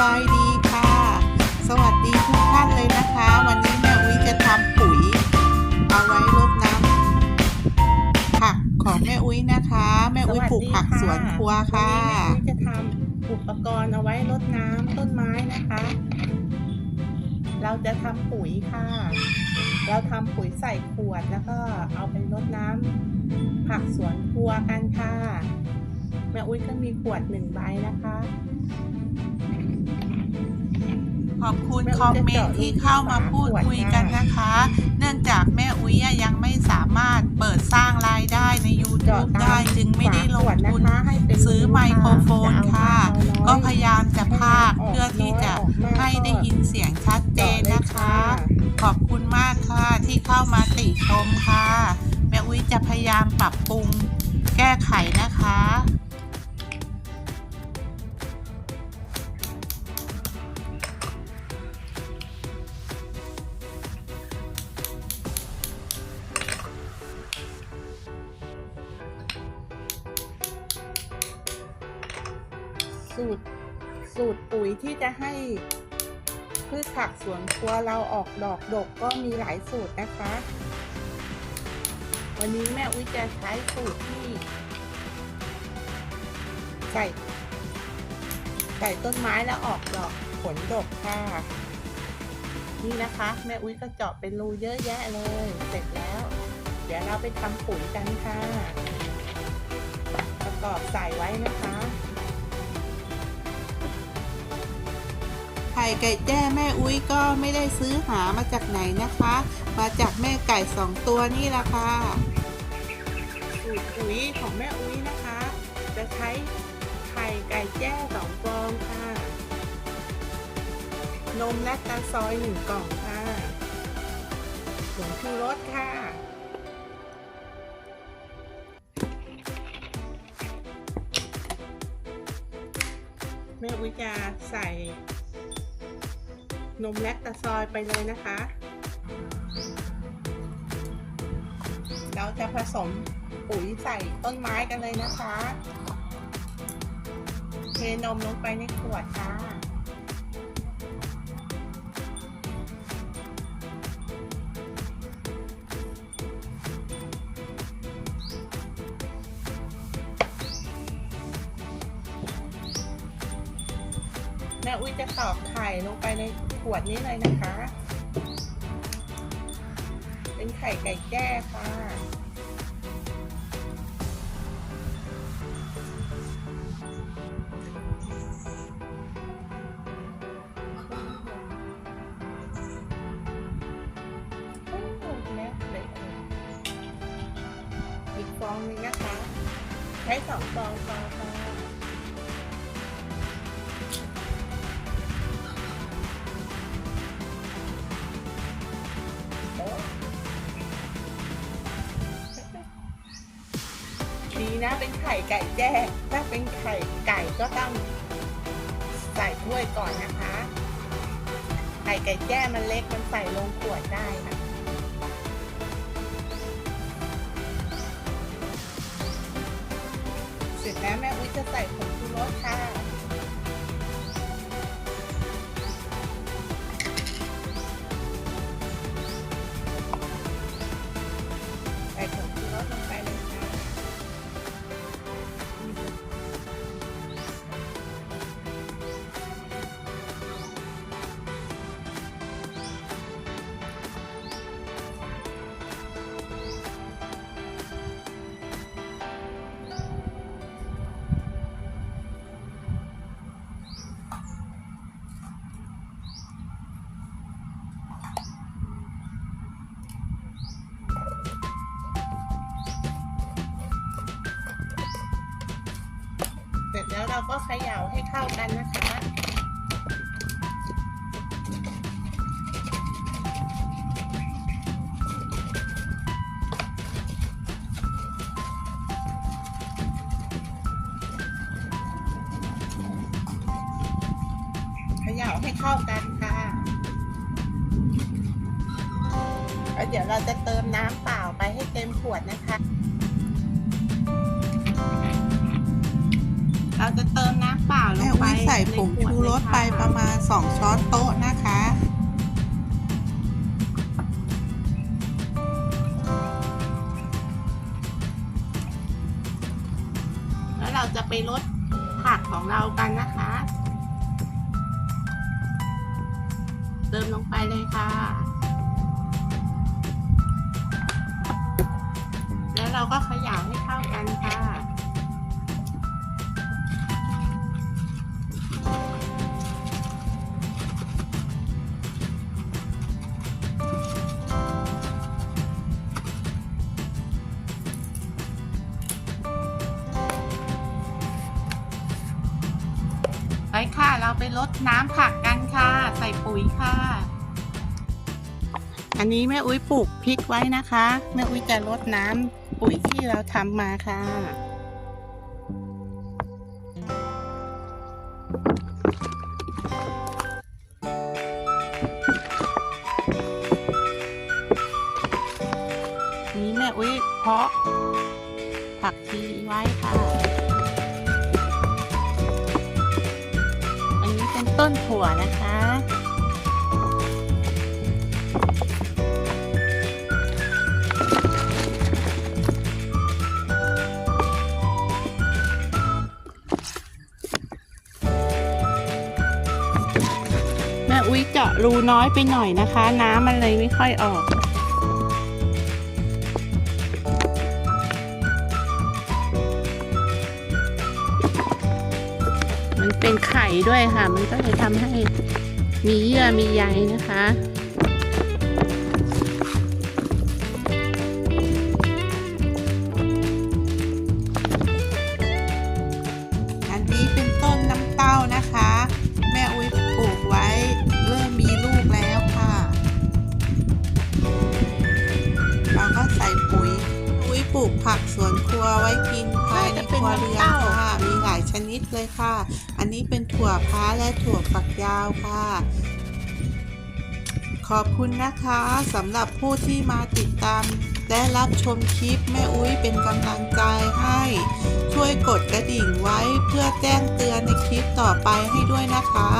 บายดีค่ะ สวัสดีทุกท่านเลยนะคะ วันนี้แม่อุ้ยจะทำปุ๋ย เอาไว้รดน้ำผักของแม่อุ้ยนะคะ แม่อุ้ยปลูกผักสวนครัวค่ะวันนี้แม่อุ้ยจะทำอุปกรณ์เอาไว้รดน้ำต้นไม้นะคะ เราจะทำปุ๋ยค่ะ เราทำปุ๋ยใส่ขวดแล้วก็เอาไปรดน้ำผักสวนครัวกันค่ะ แม่อุ้ยก็มีขวดหนึ่งใบนะคะ ขอบคุณคอมเมนต์ที่เข้ามาพูดคุยกันนะคะ เนื่องจากแม่อุ้ยยังไม่สามารถเปิดสร้างรายได้ในเจาะ YouTube ตาได้มจึงไม่ได้ลงฝาขวดทุนนะคะให้เป็นซื้อไมโครโฟนค่ะ ก็พยายามจะพากย์ให้มันออกเพื่อที่จะน้อยออกมากให้ได้ยินเสียงชัดเจนนะคะ ขอบคุณมากค่ะที่เข้ามาติชมค่ะ แม่อุ้ยจะพยายามปรับปรุงแก้ไขนะคะ สูตรสูตรปุ๋ยที่จะให้พืชผักสวนครัวเราออกดอกดกก็มีหลายสูตรนะคะ วันนี้แม่อุ้ยจะใช้สูตรที่ ใส่ใส่ต้นไม้แล้วออกดอกผลดกค่ะ นี่นะคะ แม่อุ้ยก็เจาะเป็นรูเยอะแยะเลย เสร็จแล้ว เดี๋ยวเราไปทำปุ๋ยกันค่ะ ประกอบใส่ไว้นะคะ ไข่ไก่แจ้แม่อุ้ยก็ไม่ได้ซื้อหามาจากไหนนะคะ มาจากแม่ไก่สองตัวนี่แหละค่ะสูตรปุ๋ยของแม่อุ้ยนะคะ จะใช้ไข่ไก่แจ้สองฟองค่ะ นมและตาซอยหนึ่งกล่องค่ะผงชูรสค่ะแม่อุ้ยจะใส่ นมแลคตาซอยไปเลยนะคะ เราจะผสมปุ๋ยใส่ต้นไม้กันเลยนะคะ เทนมลงไปในขวดค่ะ แม่อุ้ยจะตอกไข่ลงไปในขวดนี้เลยนะคะ เป็นไข่ไก่แจ้ค่ะโอ้โหแม่เด็กอีกฟองนึงนะคะ ใช้สองฟองพอค่ ถ้าเป็นไข่ไก่แจ้ถ้าเป็นไข่ไก่ก็ต้องใส่ถ้วยก่อนนะคะ ไข่ไก่แจ้มันเล็กมันใส่ลงขวดได้ค่ะเสร็จแล้วแม่อุ้ยจะใส่ผงชูรสค่ะ ก็เขย่าให้เข้ากันนะคะเขย่าให้เข้ากันค่ะแล้วเดี๋ยวเราจะเติมน้ำเปล่าไปให้เต็มขวดนะคะ เราจะเติมน้ำเปล่าลแม่งไปอุ้ยใส่ผงในขวดชูรสเลยค่ะไปประมาณ 2 ช้อนโต๊ะนะคะแล้วเราจะไปลดผักของเรากันนะคะ เติมลงไปเลยค่ะ แล้วเราก็เขย่าให้เข้ากันค่ะ ลดน้ำผักกันค่ะ ใส่ปุ๋ยค่ะ อันนี้แม่อุ้ยปลูกพริกไว้นะคะ แม่อุ้ยจะลดน้ำปุ๋ยที่เราทำมาค่ะนี้แม่อุ้ยเพาะผักชีไว้ เป็นต้นถั่วนะคะ แม่อุ้ยเจาะรูน้อยไปหน่อยนะคะ น้ำมันเลยไม่ค่อยออก เป็นไข่ด้วยค่ะ มันก็เลยทำให้มีเยื่อมีใยนะคะอันนี้เป็นต้นน้ำเต้านะคะแม่อุ้ยปลูกไว้เริ่มมีลูกแล้วค่ะเราก็ใส่ปุ๋ยอุ้ยปลูกผักสวนครัวไว้กินภายในครัวเรือนค่ะ มีหลายชนิดเลยค่ะอั นนี้เป็นถั่วพ้าและถั่วฝักยาวค่ะ ขอบคุณนะคะสำหรับผู้ที่มาติดตาม และรับชมคลิปแม่อุ้ยเป็นกำลังใจให้ ช่วยกดกระดิ่งไว้เพื่อแจ้งเตือนในคลิปต่อไปให้ด้วยนะคะ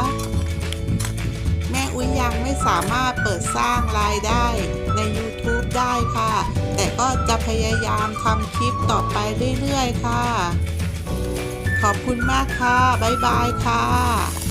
แม่อุ้ยยังไม่สามารถเปิดสร้างรายได้ใน YouTube ได้ค่ะ แต่ก็จะพยายามทำคลิปต่อไปเรื่อยๆ ค่ะ อบคุณมากค่ะ บ๊ายบายค่ะ